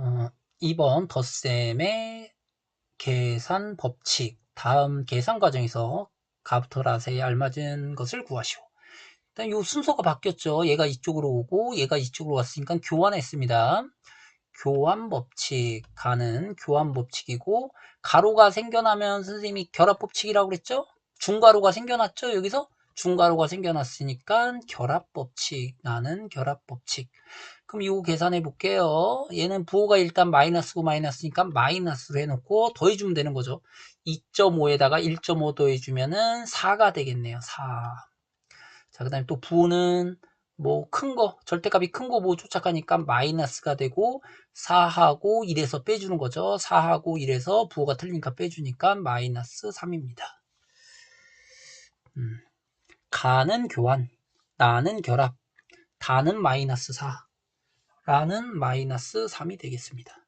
어, 2번 덧셈의 계산 법칙 다음 계산 과정에서 가부터라세에 알맞은 것을 구하시오. 일단 요 순서가 바뀌었죠. 얘가 이쪽으로 오고 얘가 이쪽으로 왔으니까 교환했습니다. 교환 법칙 가는 교환 법칙이고 가로가 생겨나면 선생님이 결합 법칙이라고 그랬죠? 중가로가 생겨났죠? 여기서 중가로가 생겨났으니까 결합 법칙 나는 결합 법칙 그럼 이거 계산해 볼게요. 얘는 부호가 일단 마이너스고 마이너스니까 마이너스로 해놓고 더해주면 되는 거죠. 2.5에다가 1.5 더해주면은 4가 되겠네요. 4. 자, 그 다음에 또 부호는 뭐 큰 거, 절대값이 큰 거 보고 쫓아가니까 마이너스가 되고 4하고 1에서 빼주는 거죠. 4하고 1에서 부호가 틀리니까 빼주니까 마이너스 3입니다. 음. 가는 교환, 나는 결합, 다는 마이너스 4, 라는 마이너스 3이 되겠습니다.